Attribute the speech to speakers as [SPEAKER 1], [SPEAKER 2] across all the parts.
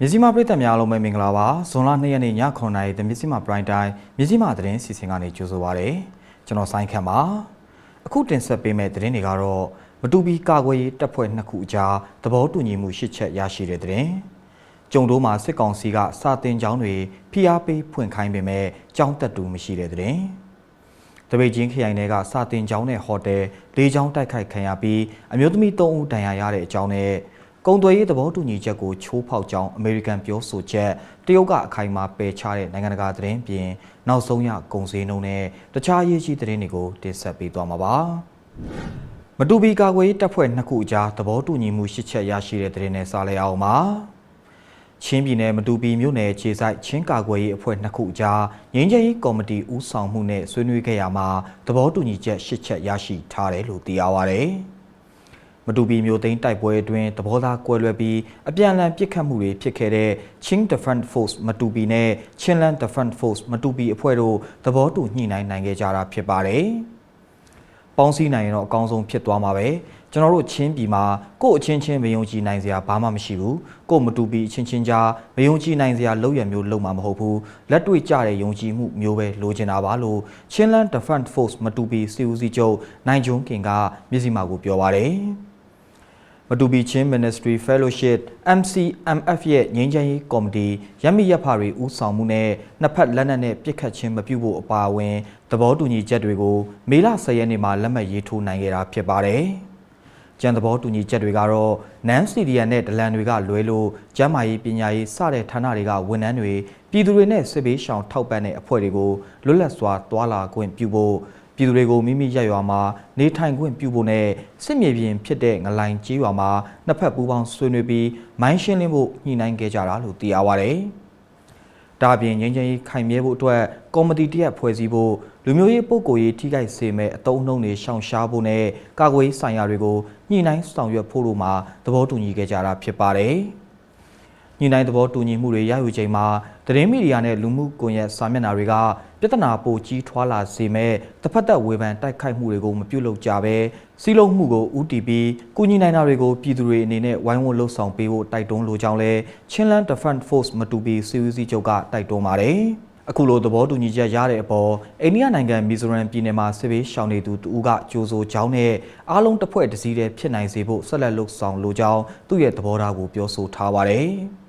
[SPEAKER 1] မြစည်းမပြည်သက်များအားလုံးပဲမင်္ဂလာပါဇွန်လ2ရက်နေ့ည9:00နာရီတမြစည်းမ prime time မြစည်းမသတင်းစီစဉ်ကနေကြိုဆိုပါရစေကျွန်တော်ဆိုင်းခန့်ပါအခုတင်ဆက်ပေးမယ့်သတင်းတွေကတော့မတူပီကာကွယ်ရေးတပ်ဖွဲ့နှစ်ခုအကြားသဘောတူညီမှုရှစ်ချက်ရရှိတဲ့သတင်းကျုံတို့မှာစစ်ကောင်စီကစာတင်ကျောင်းတွေဖိအားပေးဖွင့်ခိုင်းပေမဲ့ကျောင်းတက်တူမရှိတဲ့သတင်းတပိတ်ချင်းခရိုင်တွေကစာတင်ကျောင်းနဲ့ဟိုတယ်လေးကျောင်းတိုက်ခိုက်ခံရပြီးအမျိုးသမီး3ဦးဒဏ်ရာရတဲ့အကြောင်းနဲ့ ကုန်သွယ်ရေးသဘောတူညီချက်ကိုချိုးဖောက်ကြောင်းအမေရိကန်ပြောဆိုချက်တရုတ်ကအခိုင်အမာပယ်ချတဲ့နိုင်ငံတကာသတင်းပြင်နောက်ဆုံးရကုန်စည်နှုန်းနဲ့တခြားအရေးကြီးသတင်းတွေကိုတင်ဆက်ပေးသွားမှာပါမတူပီကာကွယ်ရေးတပ်ဖွဲ့နှစ်ခုအကြားသဘောတူညီမှုရှစ်ချက်ရရှိတဲ့သတင်းနဲ့စလိုက်အောင်ပါချင်းပြည်နယ်မတူပီမြို့နယ်ခြေဆိုင်ချင်းကာကွယ်ရေးအဖွဲ့နှစ်ခုအကြားငင်းချရေးကော်မတီဦးဆောင်မှုနဲ့ဆွေးနွေးခဲ့ရမှာသဘောတူညီချက်ရှစ်ချက်ရရှိထားတယ်လို့သိရပါဗျ။ မတူပီမျိုးသိန်းတိုက်ပွဲအတွင်းသဘောထားကွဲလွဲပြီးအပြန်အလှန်ပစ်ခတ်မှုတွေဖြစ်ခဲ့တဲ့ Ching Defense Force မတူပီနဲ့ Chinland Defense Force မတူပီအဖွဲ့တို့သဘောတူညှိနှိုင်းနိုင်ခဲ့ကြတာဖြစ်ပါတယ်။ပေါင်းစည်းနိုင်ရင်တော့အကောင်းဆုံးဖြစ်သွားမှာပဲကျွန်တော်တို့ချင်းပြည်မှာကို့အချင်းချင်းမယုံကြည်နိုင်စရာဘာမှမရှိဘူးကို့မတူပီအချင်းချင်းကြားမယုံကြည်နိုင်စရာလောက်ရမျိုးလုံးမှာမဟုတ်ဘူးလက်တွေ့ကြတဲ့ယုံကြည်မှုမျိုးပဲလိုချင်တာပါလို့ Chinland Defense Force မတူပီစီဦးစီးချုပ်နိုင်ဂျွန်းကင်ကမျက်စိမှောက်ကိုပြောပါတယ် မတူပီချင်း Ministry Fellowship MCMF ရဲ့ငြိမ်းချမ်းရေးကော်မတီရမီရပ်ဖာတွေဦးဆောင်မှုနဲ့နှစ်ဖက်လက်နက်နဲ့ပြစ်ခတ်ခြင်းမပြုဖို့အပါအဝင်သဘောတူညီချက်တွေကိုမေလ10ရက်နေ့မှာလက်မှတ်ရေးထိုးနိုင်ခဲ့တာဖြစ်ပါတယ်။ကျန်သဘောတူညီချက်တွေကတော့နန်စီဒီယန်နဲ့ဒလန်တွေကလွဲလို့ကျန်းမာရေးပညာရေးစတဲ့ဌာနတွေကဝန်ထမ်းတွေပြည်သူတွေနဲ့စစ်ဘေးရှောင်ထောက်ပံ့တဲ့အဖွဲ့တွေကိုလွတ်လပ်စွာတွာလာခွင့်ပြုဖို့ ပြည်သူတွေကိုမိမိရက်ရွာမှာနေထိုင်ခွင့်ပြုဖို့နဲ့စစ်မြေပြင်ဖြစ်တဲ့ငလိုင်ကြီးရွာမှာနှစ်ဖက်ပူးပေါင်းဆွေးနွေးပြီးမိုင်းရှင်းလင်းဖို့ညှိနှိုင်းခဲ့ကြတာလို့သိရပါဗျ။ဒါပြင်ငင်းချင်းကြီးခိုင်မြဲဖို့အတွက်ကော်မတီတရက်ဖွဲ့စည်းဖို့လူမျိုးရေးပုဂ္ဂိုလ်ရေးထိခိုက်စေမဲ့အတုံးအနှုံတွေရှောင်ရှားဖို့နဲ့ကာကွယ်ရေးဆိုင်ရာတွေကိုညှိနှိုင်းဆောင်ရွက်ဖို့တို့မှာသဘောတူညီခဲ့ကြတာဖြစ်ပါတယ်။ညှိနှိုင်းသဘောတူညီမှုတွေရယူချိန်မှာသတင်းမီဒီယာနဲ့လူမှုကွန်ရက်စာမျက်နှာတွေက ပြဿနာပိုကြီးထွားလာစေမဲ့တစ်ဖက်သက်ဝေဖန်တိုက်ခိုက်မှုတွေကိုမပြုလုပ်ကြဘဲစီးလုံးမှုကို UTP ကုညီနိုင်တာတွေကိုပြည်သူတွေအနေနဲ့ဝိုင်းဝန်းလှုပ်ဆောင်ပေးဖို့တိုက်တွန်းလိုကြောင်းလဲ Chinland Defense Force မတူပီစီဦးစီးချုပ်ကတိုက်တွန်းပါတယ်အခုလိုသဘောတူညီချက်ရတဲ့အပေါ်အိန္ဒိယနိုင်ငံမီဇိုရမ်ပြည်နယ်မှာစစ်ဘေးရှောင်နေသူတူကကြိုးဆိုကြောင်းနဲ့အားလုံးတစ်ဖွဲ့တစ်စည်းတည်းဖြစ်နိုင်စေဖို့ဆက်လက်လှုပ်ဆောင်လိုကြောင်းသူ့ရဲ့သဘောထားကိုပြောဆိုထားပါတယ်။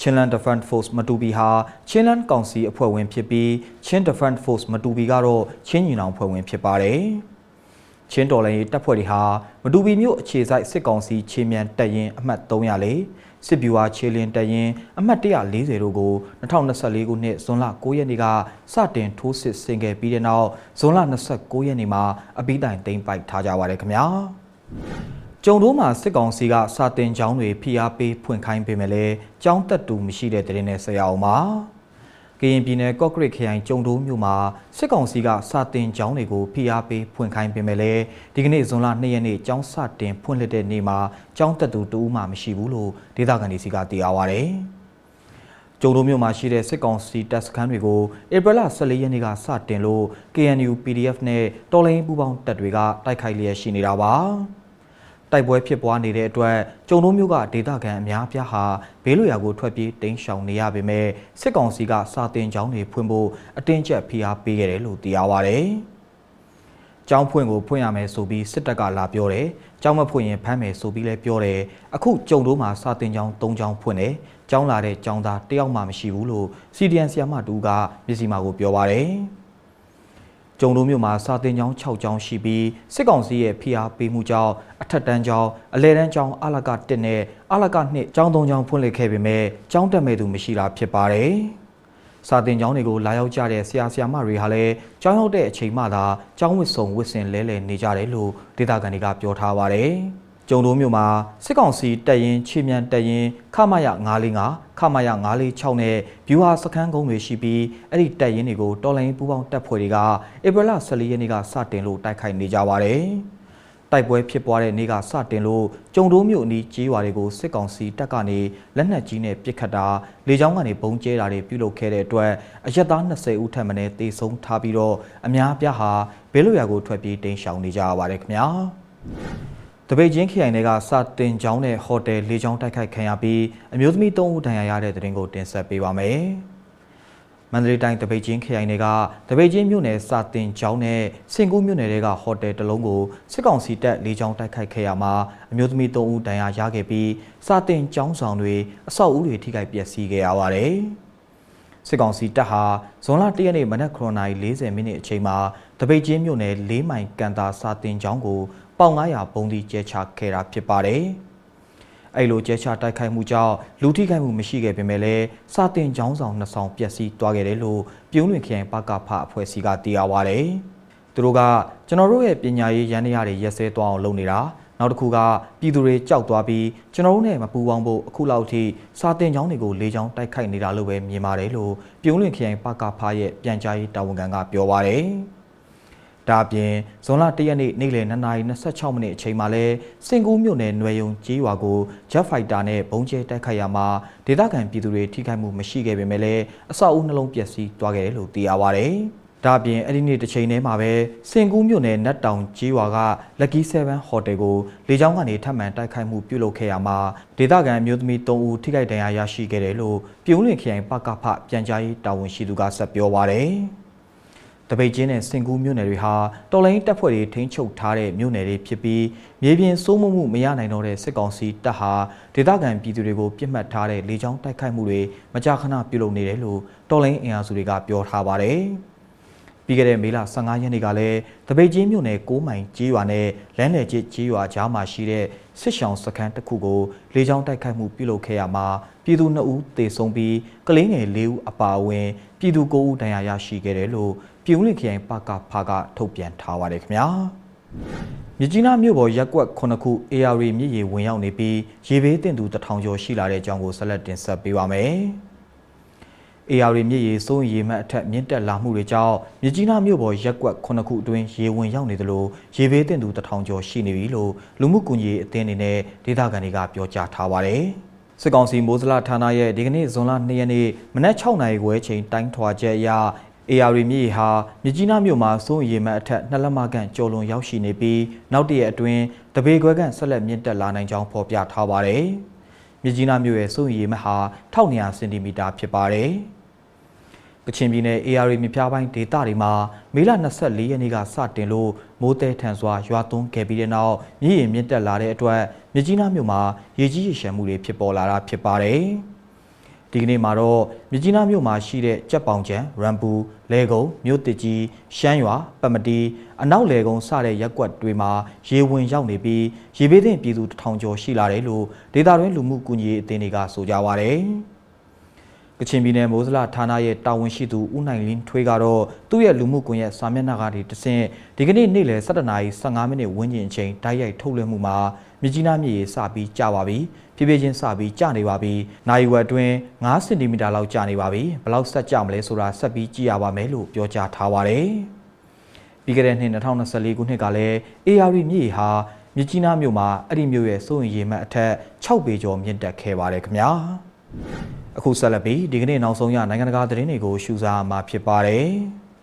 [SPEAKER 1] Chinland Defense Force မတူပီဟာ Chinland ကောင်စီအဖွဲ့ဝင်ဖြစ်ပြီး Chin Defense Force မတူပီကတော့ချင်းညီနောင်အဖွဲ့ဝင်ဖြစ်ပါတယ်။ချင်းတော်လိုင်းရေးတပ်ဖွဲ့တွေဟာမတူပီမြို့အခြေစိုက်စစ်ကောင်စီခြေမြန်တပ်ရင်းအမှတ်304စစ်ဗျူဟာခြေလင်းတပ်ရင်းအမှတ်140တို့ကို2024ခုနှစ်ဇွန်လ9ရက်နေ့ကစတင်ထိုးစစ်ဆင်ခဲ့ပြီးတဲ့နောက်ဇွန်လ29ရက်နေ့မှာအပိတိုင်သိမ်းပိုက်ထားကြပါတယ်ခင်ဗျာ။ ကျုံတို့မှာစစ်ကောင်စီကစာတင်ကျောင်းတွေဖိအားပေးဖွင့်ခိုင်းပေမဲ့လည်းကျောင်းတက်တူမရှိတဲ့တဲ့နဲ့ဆက်ရအောင်ပါကရင်ပြည်နယ်ကော့ကရစ်ခရိုင်ကျုံတိုးမြို့မှာစစ်ကောင်စီကစာတင်ကျောင်းတွေကိုဖိအားပေးဖွင့်ခိုင်းပေမဲ့လည်းဒီကနေ့ဇွန်လ2ရက်နေ့ကျောင်းစတင်ဖွင့်လှစ်တဲ့နေ့မှာကျောင်းတက်သူတူမှမရှိဘူးလို့ဒေသခံတွေစီကသိရပါဗျ။ကျုံတို့မြို့မှာရှိတဲ့စစ်ကောင်စီတပ်စခန်းတွေကိုဧပြီလ14ရက်နေ့ကစတင်လို့ KNU PDF နဲ့တော်လိုင်းပူးပေါင်းတပ်တွေကတိုက်ခိုက်လျက်ရှိနေတာပါ။ တိုက်ပွဲဖြစ်ပွားနေတဲ့အတွက်ကျုံတို့မျိုးကဒေသခံအများပြားဟာဘေးလွရာကိုထွက်ပြေးတိမ်းရှောင်နေရပေမဲ့စစ်ကောင်စီကစာတင်ကျောင်းတွေဖွင့်ဖို့အတင်းကျပ်ဖိအားပေးခဲ့တယ်လို့သိရပါဗျ။ကျောင်းဖွင့်ကိုဖွင့်ရမယ်ဆိုပြီးစစ်တပ်ကလာပြောတယ်။ကျောင်းမဖွင့်ရင်ဖမ်းမယ်ဆိုပြီးလည်းပြောတယ်။အခုကျုံတို့မှာစာတင်ကျောင်း၃ကျောင်းဖွင့်တယ်။ကျောင်းလာတဲ့ကျောင်းသားတယောက်မှမရှိဘူးလို့ CDN ဆီယမတူကမျက်စိမှကိုပြောပါတယ်။ ကျုံတို့မြို့မှာစာတင်ကျောင်း6ကျောင်းရှိပြီးစစ်ကောင်စီရဲ့ဖိအားပေးမှုကြောင့်အထက်တန်းကျောင်းအလဲတန်းကျောင်းအလက1နဲ့အလက2ကျောင်း3ကျောင်းဖွင့်လှစ်ခဲ့ပေမဲ့ကျောင်းတက်မဲ့သူမရှိတာဖြစ်ပါတယ်။စာတင်ကျောင်းတွေကိုလာရောက်ကြတဲ့ဆရာဆရာမတွေဟာလည်းကျောင်းရောက်တဲ့အချိန်မှသာကျောင်းဝစ်စုံဝစ်စင်လဲလှယ်နေကြတယ်လို့ဒေသခံတွေကပြောထားပါတယ်။ ကျုံတိုးမြို့မှာစစ်ကောင်စီတပ်ရင်ချေမြန်တပ်ရင်ခမရ945ခမရ946နဲ့ဗျူဟာစခန်းကုန်းတွေရှိပြီးအဲ့ဒီတပ်ရင်တွေကိုတော်လိုင်းပူးပေါင်းတပ်ဖွဲ့တွေကဧပြီလ14ရက်နေ့ကစတင်လို့တိုက်ခိုက်နေကြပါတယ်။တိုက်ပွဲဖြစ်ပွားတဲ့နေ့ကစတင်လို့ကျုံတိုးမြို့အနီးကျေးရွာတွေကိုစစ်ကောင်စီတပ်ကနေလက်နက်ကြီးနဲ့ပစ်ခတ်တာလေကြောင်းကနေဘုံကျဲတာတွေပြုလုပ်ခဲ့တဲ့အတွက်အရက်သား20ဦးထပ်မံတေဆုံးထားပြီးတော့အများအပြားဟာဘေးလွရာကိုထွက်ပြေးတိမ်းရှောင်နေကြရပါတယ်ခင်ဗျာ။ တပိတ်ချင်းခရိုင်တွေကစာတင်ကျောင်းနဲ့ဟိုတယ်လေးကျောင်းတိုက်ခိုက်ခံရပြီးအမျိုးသမီး၃ဦးဒဏ်ရာရတဲ့တဲ့တင်ကိုတင်ဆက်ပေးပါမယ်။မန္တလေးတိုင်းတပိတ်ချင်းခရိုင်တွေကတပိတ်ချင်းမြို့နယ်စာတင်ကျောင်းနဲ့စင်ကူးမြို့နယ်တွေကဟိုတယ်တစ်လုံးကိုစစ်ကောင်စီတပ်လေးကျောင်းတိုက်ခိုက်ခဲ့ရမှာအမျိုးသမီး၃ဦးဒဏ်ရာရခဲ့ပြီးစာတင်ကျောင်းဆောင်တွေအဆောက်အဦတွေထိခိုက်ပျက်စီးခဲ့ရပါတယ်။စစ်ကောင်စီတပ်ဟာဇွန်လ၁ရက်နေ့မနက်9:40မိနစ်အချိန်မှာတပိတ်ချင်းမြို့နယ်၄မိုင်ကန်တာစာတင်ကျောင်းကို ပေါင်900ပုံဒီကျဲချခဲ့တာဖြစ်ပါတယ်။အဲ့လိုကျဲချတိုက်ခိုက်မှုကြောင့်လူထိခိုက်မှုမရှိခဲ့ပေမဲ့လည်းစာတင်ကျောင်းဆောင်နှစ်ဆောင်ပျက်စီးသွားခဲ့တယ်လို့ပြုံးလွင်ခရိုင်ပကဖအဖွဲ့အစည်းကသိရပါဗျ။သူတို့ကကျွန်တော်တို့ရဲ့ပညာရေးရန်နေရတွေရက်စဲသွားအောင်လုပ်နေတာနောက်တစ်ခုကပြည်သူတွေကြောက်သွားပြီးကျွန်တော်တို့နဲ့မပူပေါင်းဖို့အခုလောက်ထိစာတင်ကျောင်းတွေကိုလေးချောင်းတိုက်ခိုက်နေတာလို့ပဲမြင်ပါတယ်လို့ပြုံးလွင်ခရိုင်ပကဖရဲ့ပြန်ကြားရေးတာဝန်ခံကပြောပါတယ်။ ဒါအပြင်ဇွန်လ၁ရက်နေ့နေ့လယ်2:26မိနစ်အချိန်မှာလဲစင်ကူးမြို့နယ်နွယ်ယုံကြီးရွာကိုဂျက်ဖိုက်တာနဲ့ဘုံကျဲတိုက်ခိုက်ရမှာဒေသခံပြည်သူတွေထိခိုက်မှုမရှိခဲ့ပေမဲ့လည်းအဆောက်အဦနှလုံးပျက်စီးသွားခဲ့တယ်လို့သိရပါတယ်။ဒါအပြင်အဲ့ဒီနေ့တစ်ချိန်တည်းမှာပဲစင်ကူးမြို့နယ်နတ်တောင်ကြီးရွာက Lucky 7 Hotel ကိုလေကြောင်းကနေထပ်မံတိုက်ခိုက်မှုပြုလုပ်ခဲ့ရမှာဒေသခံအမျိုးသမီး3ဦးထိခိုက်ဒဏ်ရာရရှိခဲ့တယ်လို့ပြုံးလွင်ခရိုင်ပကဖပြန်ကြားရေးတာဝန်ရှိသူကဆက်ပြောပါရယ်။ တပိတ်ချင်းနဲ့စင်ကူးမြို့နယ်တွေဟာတော်လိုင်းတပ်ဖွဲ့တွေထိန်းချုပ်ထားတဲ့မြို့နယ်တွေဖြစ်ပြီးမြေပြင်စိုးမိုးမှုမရနိုင်တော့တဲ့စစ်ကောင်စီတပ်ဟာဒေသခံပြည်သူတွေကိုပြစ်မှတ်ထားတဲ့လေကြောင်းတိုက်ခိုက်မှုတွေမကြာခဏပြုလုပ်နေတယ်လို့တော်လိုင်းအင်အားစုတွေကပြောထားပါတယ်။ ပြီးခဲ့တဲ့မေလ15ရက်နေ့ကလည်းတပိတ်ချင်းမြို့နယ်6မိုင်ကြီးရွာနဲ့လမ်းနယ်ကြီးကြီးရွာကြားမှာရှိတဲ့စစ်ရှောင်းစခန်းတစ်ခုကိုလေကြောင်းတိုက်ခိုက်မှုပြုလုပ်ခဲ့ရမှာပြည်သူ2ဦးသေဆုံးပြီးကလေးငယ်4ဦးအပါအဝင်ပြည်သူ9ဦးဒဏ်ရာရရှိခဲ့တယ်လို့ပြည်ဦးလင်ခရိုင်ပကဖကထုတ်ပြန်ထားပါတယ်ခင်ဗျာမြကြီးနားမြို့ပေါ်ရက်ကွက်9ခု AR မြစ်ရေဝင်ရောက်နေပြီးရေဘေးတင်သူတထောင်ကျော်ရှိလာတဲ့အကြောင်းကိုဆက်လက်တင်ဆက်ပေးပါမယ်။ AR မြစ်ရေစိုးရင်ရေမှတ်အထက်မြင့်တက်လာမှုတွေကြောင့်မြကြီးနားမြို့ပေါ်ရက်ကွက်9ခုအတွင်းရေဝင်ရောက်နေသလိုရေဘေးတင်သူတထောင်ကျော်ရှိနေပြီလို့လူမှုကွန်ရက်အသင်းအနေနဲ့ဒေသခံတွေကပြောကြားထားပါတယ်။စစ်ကောင်စီမိုးစလဌာနရဲ့ဒီကနေ့ဇွန်လ2ရက်နေ့မနက်6နာရီခွဲချိန်တိုင်းထွာချက်အရ AR မြစ်ရေဟာမြကြီးနားမြို့မှာစိုးရင်ရေမှတ်အထက်နှစ်လက်မခန့်ကျော်လွန်ရောက်ရှိနေပြီးနောက်တရက်အတွင်းတပေခွဲခန့်ဆက်လက်မြင့်တက်လာနိုင်ကြောင်းဖော်ပြထားပါတယ်။ မြကြီးနားမြို့ရဲ့စိုးရင်ရေမှတ်ဟာ1200စင်တီမီတာဖြစ်ပါတယ်။ကချင်ပြည်နယ် AR မြပြပိုင်းဒေသတွေမှာမေလ24ရက်နေ့ကစတင်လို့မိုးတဲထန်စွာရွာသွန်းခဲ့ပြီးတဲ့နောက်မြစ်ရင်မြင့်တက်လာတဲ့အတွက်မြကြီးနားမြို့မှာရေကြီးရေရှမ်းမှုတွေဖြစ်ပေါ်လာတာဖြစ်ပါတယ်။ ဒီကနေ့မှာတော့မြကြီးနားမြို့မှာရှိတဲ့ကြက်ပေါင်ချံရမ်ပူလဲကုံမြို့တစ်ကြီးရှမ်းရွာပမတီအနောက်လဲကုံစတဲ့ရက်ကွက်တွေမှာရေဝင်ရောက်နေပြီးရေဘေးသင့်ပြည်သူတထောင်ကျော်ရှိလာတယ်လို့ဒေသတွင်းလူမှုကူညီရေးအသင်းတွေကဆိုကြပါရတယ်။ ကချင်ပြည်နယ်မိုးစလဌာနရဲ့တာဝန်ရှိသူဦးနိုင်လင်းထွေးကတော့သူ့ရဲ့လူမှုကွန်ရက်စာမျက်နှာကနေတဆင့်ဒီကနေ့နေ့လယ်7:15မိနစ်ဝန်းကျင်အချိန်တိုက်ရိုက်ထုတ်လွှင့်မှုမှာမြကြီးနားမြေရေစပြီးကျပါပြီဖြည်းဖြည်းချင်းစပြီးကျနေပါပြီနိုင်ဝက်အတွင်း9စင်တီမီတာလောက်ကျနေပါပြီဘယ်လောက်ဆက်ကျမလဲဆိုတာဆက်ပြီးကြည့်ရပါမယ်လို့ပြောကြားထားပါတယ်ပြီးခဲ့တဲ့နှစ်2024ခုနှစ်ကလည်း AR မြေရေဟာမြကြီးနားမြို့မှာအဲ့ဒီမြို့ရဲ့စိုးရင်ရေမှတ်အထက်6ပေကျော်မြင့်တက်ခဲ့ပါတယ်ခင်ဗျာ အခုဆက်လက်ပြီးဒီကနေ့နောက်ဆုံးရနိုင်ငံတကာသတင်းတွေကိုရှုစားမှာဖြစ်ပါတယ်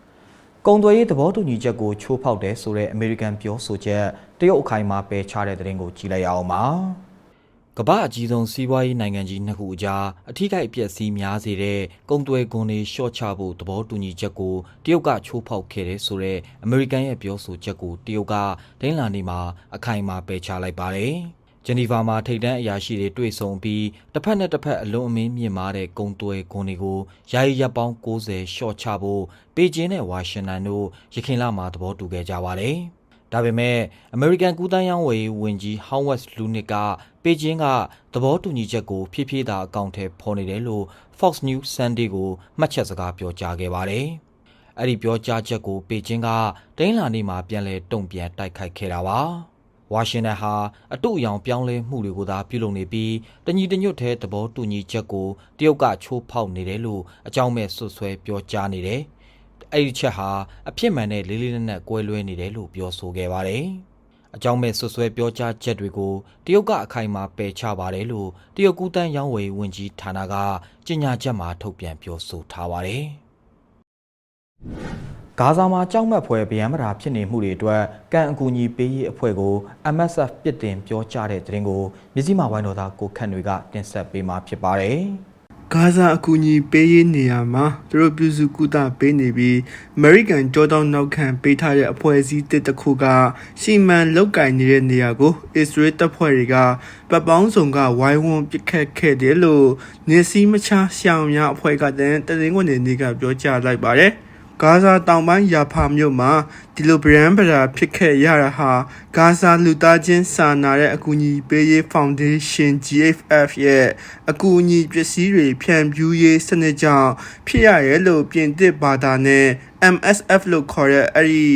[SPEAKER 1] ။ကုံသွေးရေးသဘောတူညီချက်ကိုချိုးဖောက်တယ်ဆိုတဲ့အမေရိကန်ပြောဆိုချက်တရုတ်အခိုင်အမာပယ်ချတဲ့သတင်းကိုကြည့်လိုက်အောင်ပါ။ကမ္ဘာအကြီးဆုံးစီးပွားရေးနိုင်ငံကြီးနှစ်ခုအကြားအထီးကိုက်အပျက်စီးများစေတဲ့ကုံသွဲကွန်တွေရှော့ချဖို့သဘောတူညီချက်ကိုတရုတ်ကချိုးဖောက်ခဲ့တယ်ဆိုတဲ့အမေရိကန်ရဲ့ပြောဆိုချက်ကိုတရုတ်ကဒိန်းလာနေမှာအခိုင်အမာပယ်ချလိုက်ပါတယ်။ ဂျနီဗာမှာထိပ်တန်းအရာရှိတွေတွေ့ဆုံပြီးတစ်ဖက်နဲ့တစ်ဖက်အလွန်အမင်းမြင့်မားတဲ့ကုံသွဲဂွန်တွေကိုယာယီရပ်ပေါင်း60ရှော့ချဖို့ပေကျင်းနဲ့ဝါရှင်တန်တို့ရခိုင်လမှာသဘောတူခဲ့ကြပါတယ်။ဒါပေမဲ့အမေရိကန်ကူးတန်းရောင်းဝယ်ဝင်ကြီးဟောင်းဝက်စ်လူနစ်ကပေကျင်းကသဘောတူညီချက်ကိုဖြည်းဖြည်းသာအကောင့်ထဲပေါ်နေတယ်လို့ Fox News Sunday ကိုမှတ်ချက်စကားပြောကြားခဲ့ပါတယ်။အဲ့ဒီပြောကြားချက်ကိုပေကျင်းကတိန်းလာနေမှာပြန်လဲတုံ့ပြန်တိုက်ခိုက်ခဲ့တာပါ။ ဝါရှင်တန်ဟာအတူအယောင်ပြောင်းလဲမှုတွေကိုသာပြုလုပ်နေပြီးတညီတညွတ်တဲ့သဘောတူညီချက်ကိုတရုတ်ကချိုးဖောက်နေတယ်လို့အကြောင်းမဲ့ဆွဆွဲပြောကြားနေတယ်။အဲ့ဒီချက်ဟာအဖြစ်မှန်တဲ့လေးလေးနက်နက်ကွဲလွဲနေတယ်လို့ပြောဆိုခဲ့ပါတယ်။အကြောင်းမဲ့ဆွဆွဲပြောကြားချက်တွေကိုတရုတ်ကအခိုင်အမာပယ်ချပါတယ်လို့တရုတ်ကူးတန်းရောင်းဝယ်ဝင်ကြီးဌာနကကြေညာချက်မှာထုတ်ပြန်ပြောဆိုထားပါတယ်။ ဂါဇာမှာကြောက်မက်ဖွယ်ဗျံမရာဖြစ်နေမှုတွေအတွက်ကံအကူအညီပေးရေးအဖွဲ့ကို MSF ပြစ်တင်ပြောကြားတဲ့သတင်းကိုမြစည်းမဝိုင်းတော်သားကိုခန့်တွေကတင်ဆက်ပေးမှာဖြစ်ပါတယ်။
[SPEAKER 2] ဂါဇာအကူအညီပေးရေးနေရာမှာသူတို့ပြုစုကုသပေးနေပြီးအမေရိကန်ကြောတောင်းနောက်ခံပေးထားတဲ့အဖွဲ့အစည်းတစ်တစ်ခုကစီမံလောက်ကင်နေတဲ့နေရာကိုအစ္စရေးတပ်ဖွဲ့တွေကပတ်ပေါင်းစုံကဝိုင်းဝန်းပစ်ခတ်ခဲ့တယ်လို့နေစည်းမချရှောင်များအဖွဲ့ကတည်းကတင်းဝင်နေကပြောကြားလိုက်ပါတယ်။ ဂါဇာတောင်ပိုင်းယာဖာမြို့မှာဒီလိုဗရန်ပရာဖြစ်ခဲ့ရတာဟာဂါဇာလူသားချင်းစာနာတဲ့အကူအညီပေးရေးဖောင်ဒေးရှင်း GFF ရဲ့ အကူအညီပစ္စည်းတွေဖြန့်ဖြူးရေးစနစ်ကြောင့်ဖြစ်ရရဲ့လို့ပြင်သစ်ဘာသာနဲ့ MSF လို့ခေါ်တဲ့အဲ့ဒီ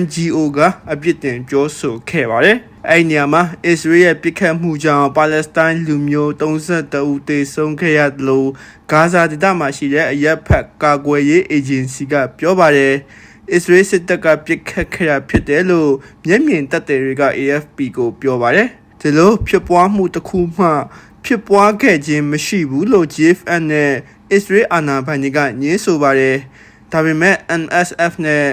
[SPEAKER 2] NGO ကအပြစ်တင်ပြောဆိုခဲ့ပါတယ်။အဲ့ဒီနေရာမှာအစ္စရေးရဲ့ပြစ်ခတ်မှုကြောင့်ပါလက်စတိုင်းလူမျိုး32ဦးသေဆုံးခဲ့ရတယ်လို့ဂါဇာဒေသမှာရှိတဲ့အရက်ဖက်ကာကွယ်ရေးအေဂျင်စီကပြောပါတယ်။အစ္စရေးစစ်တပ်ကပြစ်ခတ်ခဲ့တာဖြစ်တယ်လို့မျက်မြင်သက်သေတွေက AFP ကိုပြောပါတယ်။ဒီလိုဖြစ်ပွားမှုတစ်ခုမှ ဖြစ်ပွားခဲ့ခြင်းမရှိဘူးလို့ GFN နဲ့အစ္စရေးအာဏာပိုင်တွေကညင်းဆိုပါတယ်။ဒါပေမဲ့ NSF နဲ့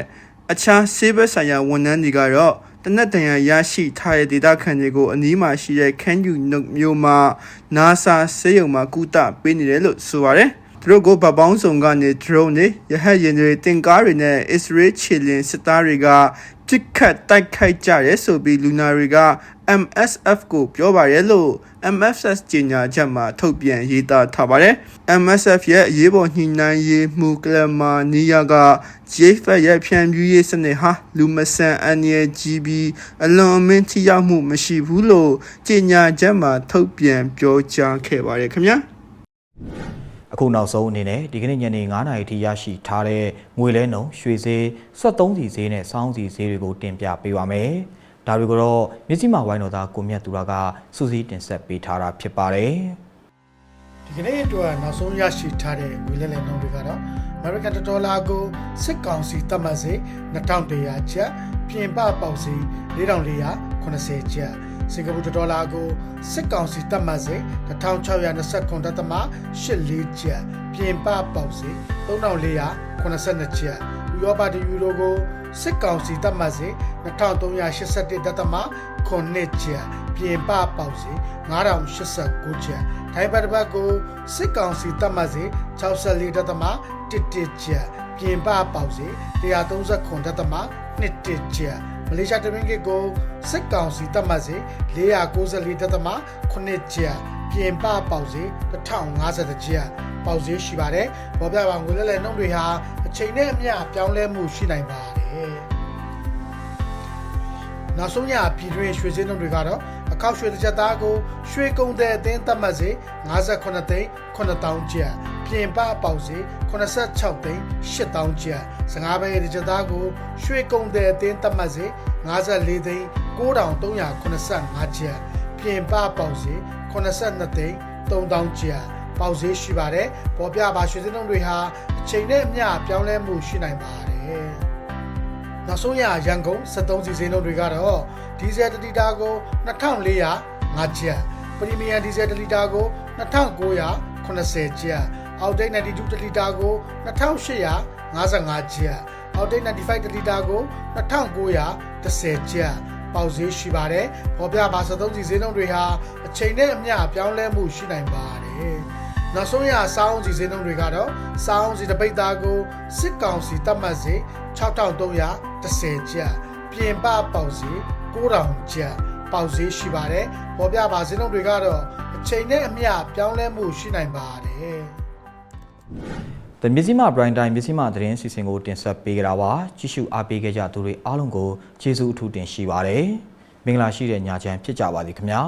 [SPEAKER 2] အခြားဆေးဘက်ဆိုင်ရာဝန်ထမ်းတွေကတော့တနက်တန်ရာရရှိထားတဲ့ဒေတာခန်တွေကိုအနီးမှာရှိတဲ့ခန်းယူနုတ်မျိုးမှာ NASA ဆေးရုံမှာကုသပေးနေတယ်လို့ဆိုပါတယ်။သူတို့ကိုဗပောင်းစုံကနေ drone တွေရဟတ်ယာဉ်တွေတင်ကားတွေနဲ့ Israel ခြေလင်းစစ်သားတွေကတစ်ခတ်တိုက်ခိုက်ကြရဲဆိုပြီးလူနာတွေက MSF ကိုပြောပါရဲလို့ MSF ကြေညာချက်မှာထုတ်ပြန်ရေးသားထားပါတယ်။ MSF ရဲ့အရေးပေါ်ညှိနှိုင်းရေးမှူးကလမာနီယာက JFF ရဲ့ဖြန့်ဖြူးရေးစနစ်ဟာလူမဆန်အန်ရကြီးပြီးအလွန်အမင်းထိရောက်မှုမရှိဘူးလို့ကြေညာချက်မှာထုတ်ပြန်ပြောကြားခဲ့ပါတယ်ခင်ဗျာ။
[SPEAKER 1] အခုနောက်ဆုံးအနေနဲ့ဒီကနေ့ညနေ9:00နာရီထိရရှိထားတဲ့ငွေလဲနှုန်းရွှေဈေး73စီဈေးနဲ့စောင်းစီဈေးတွေကိုတင်ပြပေးပါမယ်။ ဒါတွေကိုတော့မြစည်းမဝိုင်းတော်သားကိုမြတ်သူရကစူးစီးတင်ဆက်ပေးထားတာဖြစ်ပါတယ်။
[SPEAKER 3] ဒီကနေ့အတွက်နောက်ဆုံးရရှိထားတဲ့ငွေလဲလှယ်နှုန်းတွေကတော့ American ဒေါ်လာကိုစစ်ကောင်စီသတ်မှတ်စေ2100ကျပ်ပြင်ပပေါက်စေ4480ကျပ်စင်ကာပူဒေါ်လာကိုစစ်ကောင်စီသတ်မှတ်စေ1629.84ကျပ်ပြင်ပပေါက်စေ3482ကျပ် ဥရောပတယူရိုကိုစစ်ကောင်စီသတ်မှတ်စေ2381.9ကျပ်ပြင်ပပေါက်စေ9089ကျပ်ထိုင်းဘတ်တစ်ပတ်ကိုစစ်ကောင်စီသတ်မှတ်စေ64.11ကျပ်ပြင်ပပေါက်စေ139.21ကျပ်မလေးရှားတမင်ကစ်ကိုစစ်ကောင်စီသတ်မှတ်စေ494.9ကျပ်ပြင်ပပေါက်စေ1050ကျပ်ပေါက်စေရှိပါတယ်။ပေါ်ပြပါငွေလဲလဲနှုန်းတွေဟာအ ချိန်နဲ့အမျှပြောင်းလဲမှုရှိနိုင်ပါတယ်။နောက်ဆုံးရပြည်တွင်းရွှေစင်းနှုန်းတွေကတော့အခောက်ရွှေတစ်ချက်သားကိုရွှေကုံတဲ့အသင်းသတ်မှတ်စေ58သိန်း9000ကျပ်ပြင်ပပေါက်စေ86သိန်း8000ကျပ်15ဘဲတစ်ချက်သားကိုရွှေကုံတဲ့အသင်းသတ်မှတ်စေ54သိန်း9385ကျပ်ပြင်ပပေါက်စေ82သိန်း3000ကျပ် ပေါက်ဈေးရှိပါတယ်။ပေါ်ပြပါရွှေစင်းနှုန်းတွေဟာအချိန်နဲ့အမျှပြောင်းလဲမှုရှိနိုင်ပါတယ်။နောက်ဆုံးရရန်ကုန်73စီစင်းနှုန်းတွေကတော့ဒီဇယ်1လီတာကို2405ကျပ်ပရီမီယံဒီဇယ်1လီတာကို2980ကျပ်အောက်တိတ်92တလီတာကို2855ကျပ်အောက်တိတ်95တလီတာကို2910ကျပ်ပေါက်ဈေးရှိပါတယ်။ပေါ်ပြပါ73စီဈေးနှုန်းတွေဟာအချိန်နဲ့အမျှပြောင်းလဲမှုရှိနိုင်ပါတယ်။ နောက်ဆုံးရစောင်းစီဈေးနှုန်းတွေကတော့စောင်းစီတပိတ်သားကိုစစ်ကောင်စီတတ်မှတ်စေ6310ကျပ်ပြင်ပပေါက်ဈေး9000ကျပ်ပေါက်ဈေးရှိပါတယ်။ပေါ်ပြပါဈေးနှုန်းတွေကတော့အချိန်နဲ့အမျှပြောင်းလဲမှုရှိနိုင်ပါတယ်။
[SPEAKER 1] The မြစည်းမ Prime Time မြစည်းမသတင်းစီစဉ်ကိုတင်ဆက်ပေးကြတာပါကြည့်ရှုအားပေးခဲ့ကြသူတွေအားလုံးကိုကျေးဇူးအထူးတင်ရှိပါတယ်မင်္ဂလာရှိတဲ့ညချမ်းဖြစ်ကြပါစေခင်ဗျာ